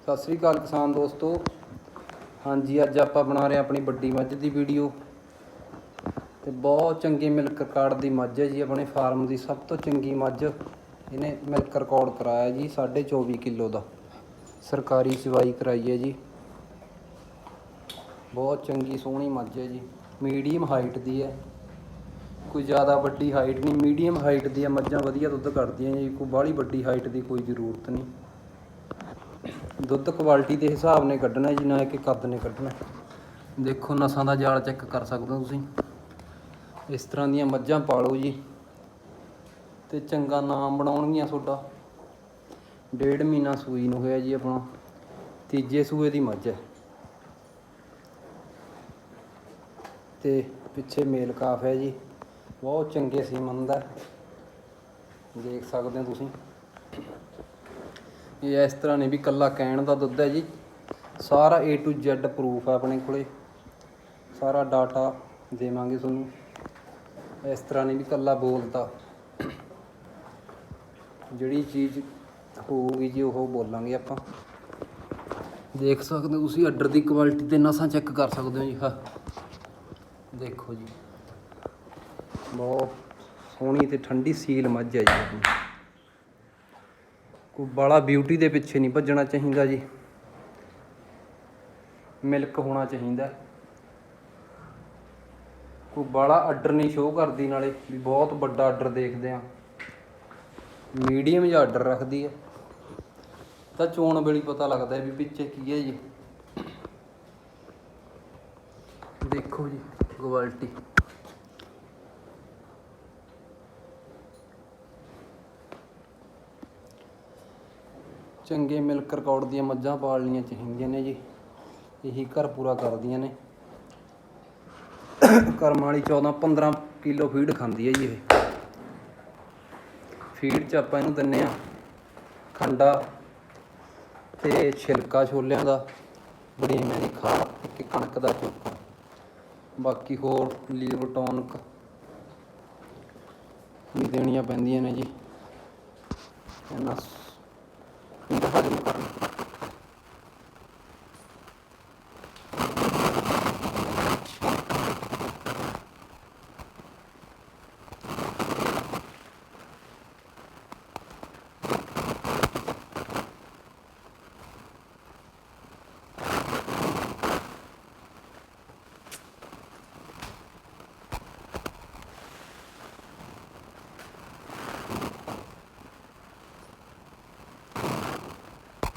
ਸਤਿ ਸ੍ਰੀ ਅਕਾਲ ਕਿਸਾਨ ਦੋਸਤੋ। ਹਾਂਜੀ, ਅੱਜ ਆਪਾਂ ਬਣਾ ਰਹੇ ਹਾਂ ਆਪਣੀ ਵੱਡੀ ਮੱਝ ਦੀ ਵੀਡੀਓ। ਤੇ ਬਹੁਤ ਚੰਗੀ ਮਿਲਕ ਰਿਕਾਰਡ ਦੀ ਮੱਝ ਹੈ ਜੀ, ਆਪਣੇ ਫਾਰਮ ਦੀ ਸਭ ਤੋਂ ਚੰਗੀ ਮੱਝ। ਇਹਨੇ ਮਿਲਕ ਰਿਕਾਰਡ ਕਰਾਇਆ ਜੀ 24.5 ਕਿਲੋ ਦਾ। ਸਰਕਾਰੀ ਚਵਾਈ ਕਰਾਈ ਹੈ ਜੀ। ਬਹੁਤ ਚੰਗੀ ਸੋਹਣੀ ਮੱਝ ਹੈ ਜੀ। ਮੀਡੀਅਮ ਹਾਈਟ ਦੀ ਹੈ। ਕੋਈ ਜ਼ਿਆਦਾ ਵੱਡੀ ਹਾਈਟ ਨਹੀਂ, ਮੀਡੀਅਮ ਹਾਈਟ ਦੀ ਹੈ ਮੱਝਾਂ ਵਧੀਆ ਦੁੱਧ ਕੱਢਦੀਆਂ ਜੀ, ਕੋਈ ਬਾਹਲੀ ਵੱਡੀ ਹਾਈਟ ਦੀ ਕੋਈ ਜ਼ਰੂਰਤ ਨਹੀਂ। ਦੁੱਧ ਕੁਆਲਿਟੀ ਦੇ ਹਿਸਾਬ ਨੇ ਕੱਢਣਾ ਜੀ, ਨਾ ਕਿ ਕੱਦ ਨੇ ਕੱਢਣਾ। ਦੇਖੋ ਨਸਾਂ ਦਾ ਜਾਲ ਚੈੱਕ ਕਰ ਸਕਦੇ ਹੋ ਤੁਸੀਂ। ਇਸ ਤਰ੍ਹਾਂ ਦੀਆਂ ਮੱਝਾਂ ਪਾਲੋ ਜੀ। ਤੇ ਚੰਗਾ ਨਾਮ ਬਣਾਉਣਗੀਆਂ ਤੁਹਾਡਾ। ਡੇਢ ਮਹੀਨਾ ਸੂਈ ਨੂੰ ਹੋਇਆ ਜੀ ਆਪਣਾ। ਤੀਜੇ ਸੂਏ ਦੀ ਮੱਝ ਹੈ। ਤੇ ਪਿੱਛੇ ਮੇਲ ਕਾਫ ਹੈ ਜੀ। ਬਹੁਤ ਚੰਗੇ ਸੀਮਨ ਦਾ ਦੇਖ ਸਕਦੇ ਹੋ ਤੁਸੀਂ। ਇਹ ਇਸ ਤਰ੍ਹਾਂ ਨਹੀਂ ਵੀ ਕੱਲਾ ਕਹਿਣ ਦਾ ਦੁੱਧ ਹੈ ਜੀ। ਸਾਰਾ A to Z ਪ੍ਰੂਫ ਹੈ ਆਪਣੇ ਕੋਲੇ। ਸਾਰਾ ਡਾਟਾ ਦੇਵਾਂਗੇ ਤੁਹਾਨੂੰ। ਇਸ ਤਰ੍ਹਾਂ ਨਹੀਂ ਵੀ ਕੱਲਾ ਬੋਲਦਾ। ਜਿਹੜੀ ਚੀਜ਼ ਹੋਊਗੀ ਜੀ, ਉਹ ਬੋਲਾਂਗੇ ਆਪਾਂ। ਦੇਖ ਸਕਦੇ ਹੋ ਤੁਸੀਂ ਆਰਡਰ ਦੀ ਕੁਆਲਿਟੀ ਤੇ ਨਸਾਂ ਚੈੱਕ ਕਰ ਸਕਦੇ ਹੋ ਜੀ। ਹਾਂ। ਦੇਖੋ ਜੀ। ਬਹੁਤ ਸੋਹਣੀ ਤੇ ਠੰਡੀ ਸੀਲ ਮੱਝ ਹੈ ਜੀ ਆਪਣੀ। ਕੋਈ ਬਾਲਾ ਬਿਊਟੀ ਦੇ ਪਿੱਛੇ ਨਹੀਂ ਭੱਜਣਾ ਚਾਹੀਦਾ ਜੀ। ਮਿਲਕ ਹੋਣਾ ਚਾਹੀਦਾ। ਕੋਈ ਬਾਲਾ ਆਰਡਰ ਨਹੀਂ ਸ਼ੋਅ ਕਰਦੀ ਨਾਲੇ, ਵੀ ਬਹੁਤ ਵੱਡਾ ਆਰਡਰ ਦੇਖਦੇ ਆ। ਮੀਡੀਅਮ ਜਿਹਾ ਆਰਡਰ ਰੱਖਦੀ ਹੈ ਤਾਂ ਚੋਣ ਵੇਲੇ ਪਤਾ ਲੱਗਦਾ ਵੀ ਪਿੱਛੇ ਕੀ ਹੈ ਜੀ। ਦੇਖੋ ਜੀ ਕੁਆਲਿਟੀ ਚੰਗੇ ਮਿਲਕ ਰਿਕਾਰਡ ਦੀਆਂ ਮੱਝਾਂ ਪਾਲਣੀਆਂ ਚਾਹੀਦੀਆਂ ਨੇ ਜੀ। ਇਹੀ ਘਰ ਪੂਰਾ ਕਰਦੀਆਂ ਨੇ। ਕਰਮ ਵਾਲੀ 14 15 ਕਿਲੋ ਫੀਡ ਖਾਂਦੀ ਹੈ ਜੀ ਇਹ। ਫੀਡ ਚ ਆਪਾਂ ਇਹਨੂੰ ਦਿੰਨੇ ਆ ਖੰਡਾ ਤੇ ਛਿਲਕਾ ਛੋਲਿਆਂ ਦਾ ਬੜੀ ਮੇਰੀ ਖਾਦ ਤੇ ਕਣਕ ਦਾ ਚੋਕਾ ਬਾਕੀ ਹੋਰ ਲੀਵਰ ਟੋਨਕ ਵੀ ਦੇਣੀਆਂ ਪੈਂਦੀਆਂ ਨੇ ਜੀ। ਇਹਨਾਂ میدهد